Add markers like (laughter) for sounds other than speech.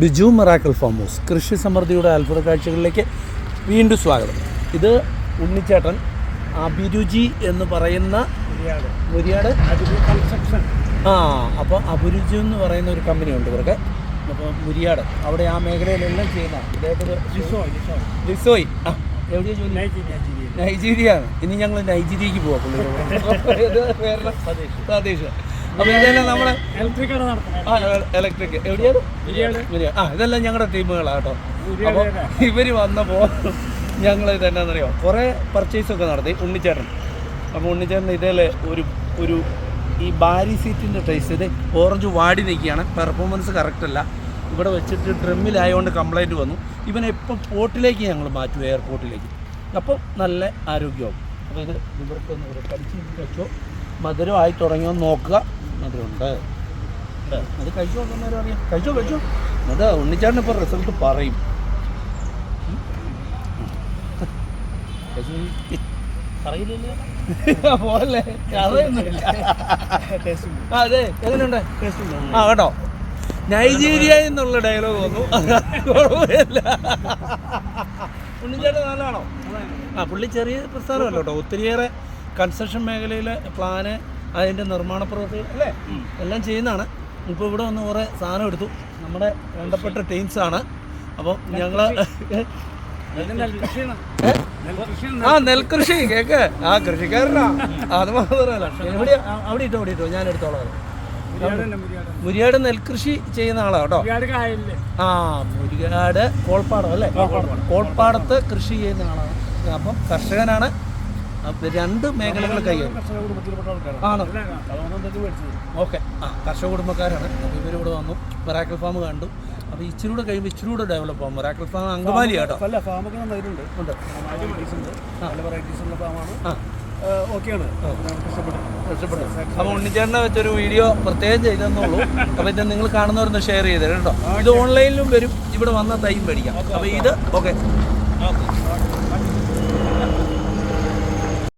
Biju മെറാക്കൽ farm house കൃഷി സമൃദ്ധിയുടെ അത്ഭുത കാഴ്ചകളിലേക്ക് വീണ്ടും സ്വാഗതം. ഇത് ഉണ്ണിച്ചേട്ടൻ അഭിരുചി എന്ന് പറയുന്ന മുരിയാട്. കൺസ്ട്രക്ഷൻ ആ അപ്പോൾ അഭിരുചി എന്ന് പറയുന്ന ഒരു കമ്പനി ഉണ്ട് ഇവർക്ക്. അപ്പോൾ മുരിയാട് അവിടെ ആ മേഖലയിലെല്ലാം ചെയ്യുന്ന നൈജീരിയ ലിസോയ് ആ എവിടെയാണ് ജോലി? നൈജീരിയയാണ്. ഇനി ഞങ്ങൾ നൈജീരിയക്ക് പോവാം പുള്ളിയുടെ (laughs) ഇതെല്ലാം നമ്മളെ ഇലക്ട്രിക് ആ എവിടെയാണ്? ഇതെല്ലാം ഞങ്ങളുടെ ടീമുകളാണ് കേട്ടോ. ഇവർ വന്നപ്പോ തന്നെ. ഇവർ വന്നപ്പോൾ ഞങ്ങൾ ഇതെന്നാന്നറിയോ? കുറേ പർച്ചേസ് ഒക്കെ നടത്തി ഉണ്ണിച്ചേട്ടൻ. അപ്പൊ ഉണ്ണിച്ചേട്ടൻ ഇതേ ഒരു ഒരു ഈ ബാരി സീറ്റിന്റെ ടേസ്റ്റ് ഇത് ഓറഞ്ച് വാടി നിൽക്കുകയാണ്. പെർഫോമൻസ് കറക്റ്റ് അല്ല. ഇവിടെ വെച്ചിട്ട് ഡ്രമ്മിലായതുകൊണ്ട് കംപ്ലൈന്റ് വന്നു. ഇവനെ ഇപ്പം പോർട്ടിലേക്ക് ഞങ്ങൾ മാറ്റും എയർപോർട്ടിലേക്ക് അപ്പം നല്ല ആരോഗ്യമാവും. അപ്പോൾ ഇത് ഒരു കടിച്ച് വെച്ചോ. മധുരമായി തുടങ്ങിയോ നോക്കുക. മധുരമുണ്ട്. അത് കഴിച്ചു നോക്കുന്നവരും അറിയാം. കഴിച്ചോ കഴിച്ചോ. അത് ഉണ്ണിച്ചാണ്ട് ഇപ്പോൾ റിസൾട്ട് പറയും. (laughs) പോലെ അതെ എങ്ങനെയുണ്ട്? ആ കേട്ടോ. നൈജീരിയ എന്നുള്ള ഡയലോഗ് വന്നു (laughs) കുഴപ്പമില്ല. ആ പുള്ളി ചെറിയ പ്രസ്ഥാനമല്ല കേട്ടോ ഒത്തിരിയേറെ കൺസ്ട്രക്ഷൻ മേഖലയിലെ പ്ലാന് അതിന്റെ നിർമ്മാണ പ്രവൃത്തികൾ അല്ലേ? എല്ലാം ചെയ്യുന്നതാണ്. ഇപ്പോൾ ഇവിടെ വന്ന് കുറേ സാധനം എടുത്തു. നമ്മുടെ വേണ്ടപ്പെട്ട ടീംസാണ് അപ്പോൾ ഞങ്ങൾ ആ നെൽകൃഷി കേക്ക്. ആ കൃഷിക്കാരനാ. അത് മാത്രമല്ല. എവിടെയാ? അവിടെ ഇട്ടോ അവിടെ ഇട്ടോ. ഞാൻ എടുത്തോളാം. മുരിയാട് നെൽകൃഷി ചെയ്യുന്ന ആളാ കേട്ടോ. മുരിയാട് കായലിൽ. ആ മുരിയാട് കോൾപ്പാടം അല്ലേ? കോൾപ്പാടത്ത് കൃഷി ചെയ്യുന്ന ആളാണ് അപ്പം കർഷകനാണ്. രണ്ട് മേഖലകൾ കൈകാര്യം ആണോ? ഓക്കെ. ആ കർഷക കുടുംബക്കാരാണ്. അപ്പോൾ ഇവരിവിടെ വന്നു. മെറാക്കൽ ഫാം കണ്ടു. അപ്പോൾ ഇച്ചിരി കൂടെ കഴിയുമ്പോൾ ഇച്ചിരി കൂടെ ഡെവലപ്പ് ആകും മെറാക്കൽ ഫാം അങ്കമാലി കേട്ടോ അല്ല ഫാമൊക്കെ നന്നായിട്ടുണ്ട്. ഉണ്ട്. ഉണ്ട് നല്ല വെറൈറ്റീസ് ഉള്ള ഫാമാണ്. ആ. ഓക്കെയാണ്. അപ്പോൾ ഉണ്ണിച്ചേട്ടനെ വെച്ചൊരു വീഡിയോ പ്രത്യേകം ചെയ്തെന്നുള്ളൂ. അപ്പോൾ ഇത് നിങ്ങൾ കാണുന്നവരൊന്ന് ഷെയർ ചെയ്ത് കേട്ടോ. ഇത് ഓൺലൈനിലും വരും. ഇവിടെ വന്ന തൈ മേടിക്കാം. അപ്പൊ ഇത് ഓക്കെ.